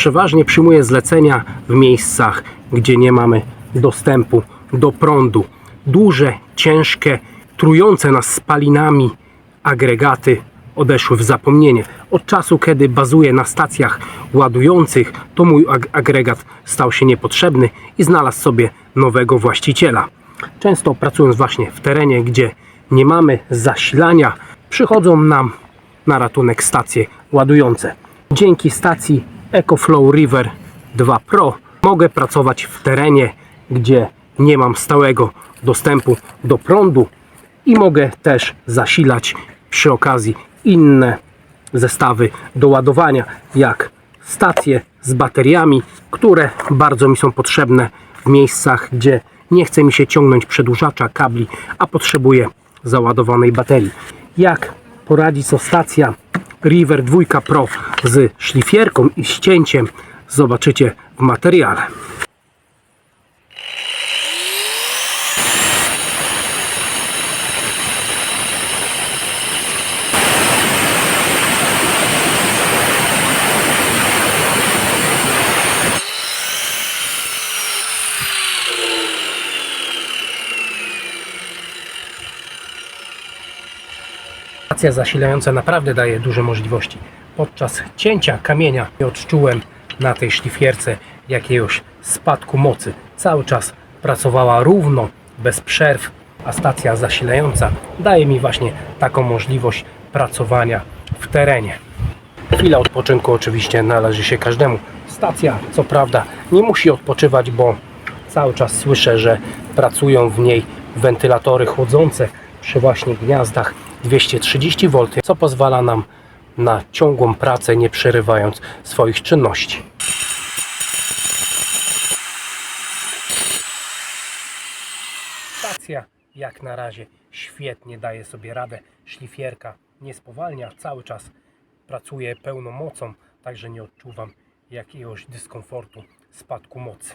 Przeważnie przyjmuję zlecenia w miejscach, gdzie nie mamy dostępu do prądu. Duże, ciężkie, trujące nas spalinami agregaty odeszły w zapomnienie. Od czasu, kiedy bazuję na stacjach ładujących, to mój ag- agregat stał się niepotrzebny i znalazł sobie nowego właściciela. Często pracując właśnie w terenie, gdzie nie mamy zasilania, przychodzą nam na ratunek stacje ładujące. Dzięki stacji EcoFlow River 2 Pro mogę pracować w terenie, gdzie nie mam stałego dostępu do prądu i mogę też zasilać przy okazji inne zestawy do ładowania, jak stacje z bateriami, które bardzo mi są potrzebne w miejscach, gdzie nie chce mi się ciągnąć przedłużacza kabli, a potrzebuję załadowanej baterii. Jak poradzi sobie stacja River 2 Pro z szlifierką i ścięciem, zobaczycie w materiale. Stacja zasilająca naprawdę daje duże możliwości. Podczas cięcia kamienia nie odczułem na tej szlifierce jakiegoś spadku mocy. Cały czas pracowała równo, bez przerw, a stacja zasilająca daje mi właśnie taką możliwość pracowania w terenie. Chwila odpoczynku oczywiście należy się każdemu. Stacja, co prawda, nie musi odpoczywać, bo cały czas słyszę, że pracują w niej wentylatory chłodzące przy właśnie gniazdach 230 V, co pozwala nam na ciągłą pracę, nie przerywając swoich czynności. Stacja jak na razie świetnie daje sobie radę. Szlifierka nie spowalnia, cały czas pracuje pełną mocą, także nie odczuwam jakiegoś dyskomfortu, spadku mocy.